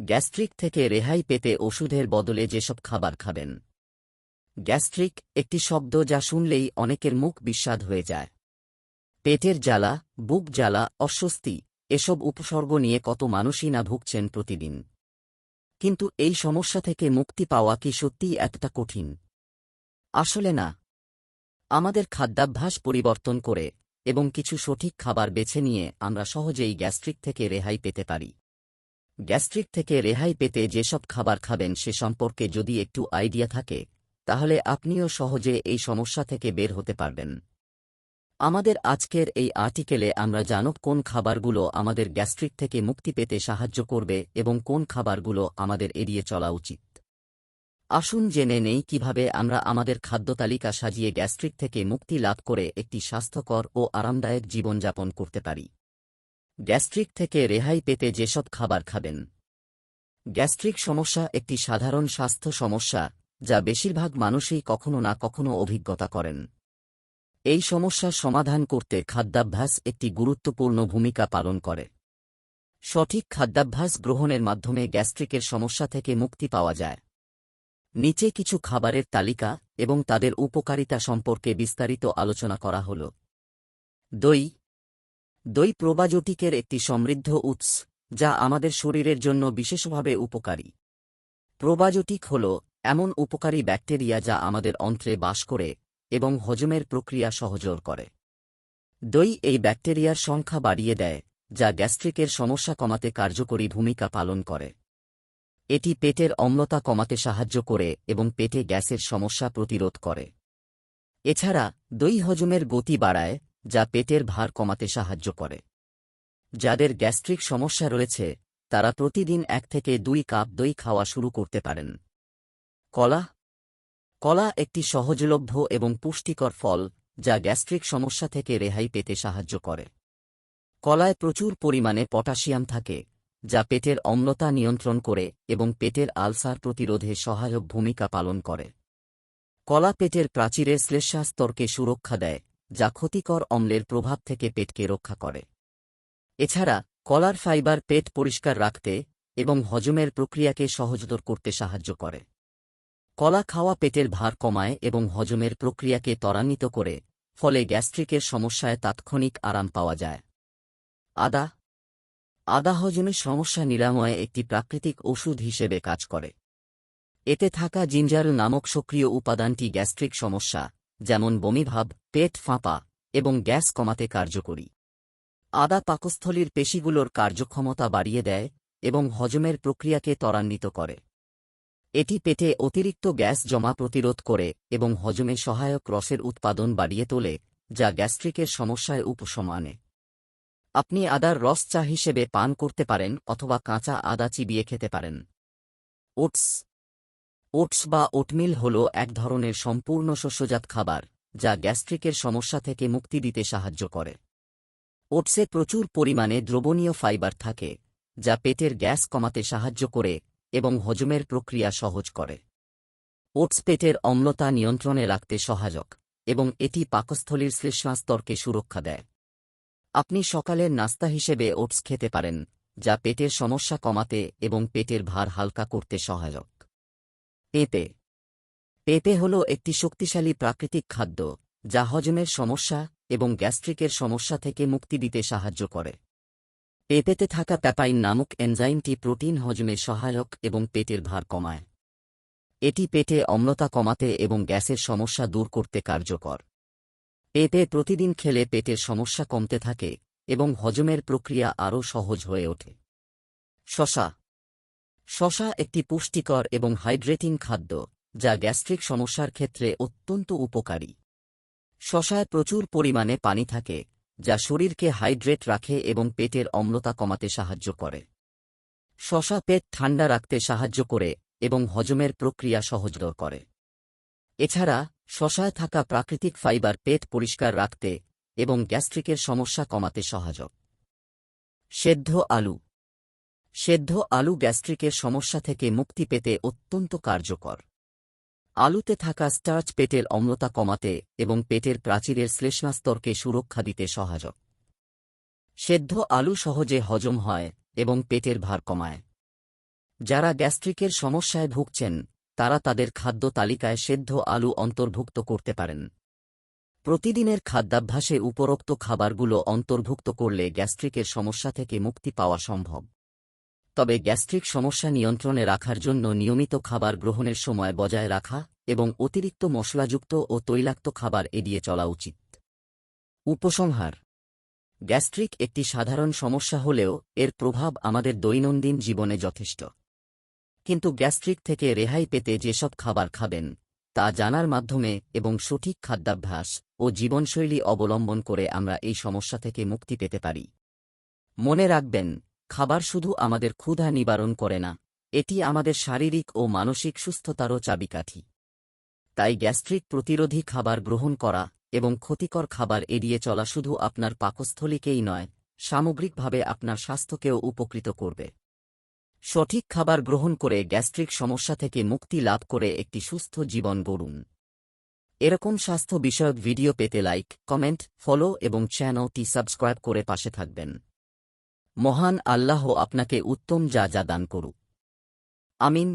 Gastric থেকে রেহাই পেতে ওষুধের বদলে যেসব খাবার খাবেন। গ্যাস্ট্রিক একটি শব্দ যা শুনলেই অনেকের মুখ বিস্বাদ হয়ে যায়। পেটের জ্বালা, বুক জ্বালা, অস্বস্তি, এসব উপসর্গ নিয়ে কত মানুষই না ভুগছেন প্রতিদিন। কিন্তু এই সমস্যা থেকে মুক্তি পাওয়া কি সত্যিই এতটা কঠিন? আসলে না। আমাদের খাদ্যাভ্যাস পরিবর্তন করে এবং কিছু সঠিক খাবার বেছে নিয়ে আমরা সহজেই গ্যাস্ট্রিক থেকে রেহাই পেতে পারি। গ্যাস্ট্রিক থেকে রেহাই পেতে যেসব খাবার খাবেন সে সম্পর্কে যদি একটু আইডিয়া থাকে, তাহলে আপনিও সহজে এই সমস্যা থেকে বের হতে পারবেন। আমাদের আজকের এই আর্টিকেলে আমরা জানব কোন খাবারগুলো আমাদের গ্যাস্ট্রিক থেকে মুক্তি পেতে সাহায্য করবে এবং কোন খাবারগুলো আমাদের এড়িয়ে চলা উচিত। আসুন জেনে নেই কীভাবে আমরা আমাদের খাদ্য তালিকা সাজিয়ে গ্যাস্ট্রিক থেকে মুক্তি লাভ করে একটি স্বাস্থ্যকর ও আরামদায়ক জীবনযাপন করতে পারি। গ্যাস্ট্রিক থেকে রেহাই পেতে যেসব খাবার খাবেন। গ্যাস্ট্রিক সমস্যা একটি সাধারণ স্বাস্থ্য সমস্যা, যা বেশিরভাগ মানুষই কখনো না কখনো অভিজ্ঞতা করেন। এই সমস্যার সমাধান করতে খাদ্যাভ্যাস একটি গুরুত্বপূর্ণ ভূমিকা পালন করে। সঠিক খাদ্যাভ্যাস গ্রহণের মাধ্যমে গ্যাস্ট্রিকের সমস্যা থেকে মুক্তি পাওয়া যায়। নিচে কিছু খাবারের তালিকা এবং তাদের উপকারিতা সম্পর্কে বিস্তারিত আলোচনা করা হল। দই দই প্রোবাজোটিকের একটি সমৃদ্ধ উৎস, যা আমাদের শরীরের জন্য বিশেষভাবে উপকারী। প্রোবাজোটিক হল এমন উপকারী ব্যাকটেরিয়া যা আমাদের অন্ত্রে বাস করে এবং হজমের প্রক্রিয়া সহজর করে। দই এই ব্যাকটেরিয়ার সংখ্যা বাড়িয়ে দেয়, যা গ্যাস্ট্রিকের সমস্যা কমাতে কার্যকরী ভূমিকা পালন করে। এটি পেটের অম্লতা কমাতে সাহায্য করে এবং পেটে গ্যাসের সমস্যা প্রতিরোধ করে। এছাড়া দই হজমের গতি বাড়ায় যা পেটের ভার কমাতে সাহায্য করে। যাদের গ্যাস্ট্রিক সমস্যা রয়েছে, তারা প্রতিদিন এক থেকে দুই কাপ দই খাওয়া শুরু করতে পারেন। কলা। কলা একটি সহজলভ্য এবং পুষ্টিকর ফল, যা গ্যাস্ট্রিক সমস্যা থেকে রেহাই পেতে সাহায্য করে। কলায় প্রচুর পরিমাণে পটাশিয়াম থাকে, যা পেটের অম্লতা নিয়ন্ত্রণ করে এবং পেটের আলসার প্রতিরোধে সহায়ক ভূমিকা পালন করে। কলা পেটের প্রাচীরের শ্লেষাস্তরকে সুরক্ষা দেয় যা ক্ষতিকর অম্লের প্রভাব থেকে পেটকে রক্ষা করে। এছাড়া, কলার ফাইবার পেট পরিষ্কার রাখতে এবং হজমের প্রক্রিয়াকে সহজতর করতে সাহায্য করে। কলা খাওয়া পেটের ভার কমায় এবং হজমের প্রক্রিয়াকে ত্বরান্বিত করে, ফলে গ্যাস্ট্রিকের সমস্যায় তাৎক্ষণিক আরাম পাওয়া যায়। আদা। আদা হজমের সমস্যা নিরাময়ে একটি প্রাকৃতিক ওষুধ হিসেবে কাজ করে। এতে থাকা জিঞ্জার নামক সক্রিয় উপাদানটি গ্যাস্ট্রিক সমস্যা যেমন বমিভাব, পেট ফাঁপা এবং গ্যাস কমাতে কার্যকরী। আদা পাকস্থলীর পেশিগুলোর কার্যক্ষমতা বাড়িয়ে দেয় এবং হজমের প্রক্রিয়াকে ত্বরান্বিত করে। এটি পেটে অতিরিক্ত গ্যাস জমা প্রতিরোধ করে এবং হজমে সহায়ক রসের উৎপাদন বাড়িয়ে তোলে, যা গ্যাস্ট্রিকের সমস্যায় উপশম আনে। আপনি আদার রস চা হিসেবে পান করতে পারেন অথবা কাঁচা আদা চিবিয়ে খেতে পারেন। ওটস ওটস বা ওটমিল হল এক ধরনের সম্পূর্ণ শস্যজাত খাবার, যা গ্যাস্ট্রিকের সমস্যা থেকে মুক্তি দিতে সাহায্য করে। ওটসে প্রচুর পরিমাণে দ্রবণীয় ফাইবার থাকে, যা পেটের গ্যাস কমাতে সাহায্য করে এবং হজমের প্রক্রিয়া সহজ করে। ওটস পেটের অম্লতা নিয়ন্ত্রণে রাখতে সহায়ক এবং এটি পাকস্থলীর শ্লেষ্মাস্তরকে সুরক্ষা দেয়। আপনি সকালের নাস্তা হিসেবে ওটস খেতে পারেন, যা পেটের সমস্যা কমাতে এবং পেটের ভার হালকা করতে সহায়ক। পেঁপে। পেঁপে হল একটি শক্তিশালী প্রাকৃতিক খাদ্য, যা হজমের সমস্যা এবং গ্যাস্ট্রিকের সমস্যা থেকে মুক্তি দিতে সাহায্য করে। পেঁপেতে থাকা প্যাপাইন নামক এনজাইমটি প্রোটিন হজমে সহায়ক এবং পেটের ভার কমায়। এটি পেটে অম্লতা কমাতে এবং গ্যাসের সমস্যা দূর করতে কার্যকর। পেঁপে প্রতিদিন খেলে পেটের সমস্যা কমতে থাকে এবং হজমের প্রক্রিয়া আরও সহজ হয়ে ওঠে। শশা শশা একটি পুষ্টিকর এবং হাইড্রেটিং খাদ্য, যা গ্যাস্ট্রিক সমস্যার ক্ষেত্রে অত্যন্ত উপকারী। শশায় প্রচুর পরিমাণে পানি থাকে, যা শরীরকে হাইড্রেট রাখে এবং পেটের অম্লতা কমাতে সাহায্য করে। শশা পেট ঠান্ডা রাখতে সাহায্য করে এবং হজমের প্রক্রিয়া সহজতর করে। এছাড়া, শশায় থাকা প্রাকৃতিক ফাইবার পেট পরিষ্কার রাখতে এবং গ্যাস্ট্রিকের সমস্যা কমাতে সহায়ক সেদ্ধ আলু সেদ্ধ আলু গ্যাস্ট্রিকের সমস্যা থেকে মুক্তি পেতে অত্যন্ত কার্যকর। আলুতে থাকা স্টার্চ পেটের অম্লতা কমাতে এবং পেটের প্রাচীরের শ্লেষ্মাস্তরকে সুরক্ষা দিতে সহায়ক। সেদ্ধ আলু সহজে হজম হয় এবং পেটের ভার কমায়। যারা গ্যাস্ট্রিকের সমস্যায় ভুগছেন, তারা তাদের খাদ্য তালিকায় সেদ্ধ আলু অন্তর্ভুক্ত করতে পারেন। প্রতিদিনের খাদ্যাভ্যাসে উপরোক্ত খাবারগুলো অন্তর্ভুক্ত করলে গ্যাস্ট্রিকের সমস্যা থেকে মুক্তি পাওয়া সম্ভব। তবে গ্যাস্ট্রিক সমস্যা নিয়ন্ত্রণে রাখার জন্য নিয়মিত খাবার গ্রহণের সময় বজায় রাখা এবং অতিরিক্ত মশলাযুক্ত ও তৈলাক্ত খাবার এড়িয়ে চলা উচিত। উপসংহার। গ্যাস্ট্রিক একটি সাধারণ সমস্যা হলেও এর প্রভাব আমাদের দৈনন্দিন জীবনে যথেষ্ট। কিন্তু গ্যাস্ট্রিক থেকে রেহাই পেতে যেসব খাবার খাবেন, তা জানার মাধ্যমে এবং সঠিক খাদ্যাভ্যাস ও জীবনশৈলী অবলম্বন করে আমরা এই সমস্যা থেকে মুক্তি পেতে পারি। মনে রাখবেন খাবার শুধু আমাদের ক্ষুধা নিবারণ করে না, এটি আমাদের শারীরিক ও মানসিক সুস্থতারও চাবিকাঠি। তাই গ্যাস্ট্রিক প্রতিরোধী খাবার গ্রহণ করা এবং ক্ষতিকর খাবার এড়িয়ে চলা শুধু আপনার পাকস্থলীকেই নয়, সামগ্রিকভাবে আপনার স্বাস্থ্যকেও উপকৃত করবে। সঠিক খাবার গ্রহণ করে গ্যাস্ট্রিক সমস্যা থেকে মুক্তি লাভ করে একটি সুস্থ জীবন গড়ুন। এরকম স্বাস্থ্য বিষয়ক ভিডিও পেতে লাইক, কমেন্ট, ফলো এবং চ্যানেলটি সাবস্ক্রাইব করে পাশে থাকবেন। মহান আল্লাহ আপনাকে উত্তম যা যা দান করু আমিন।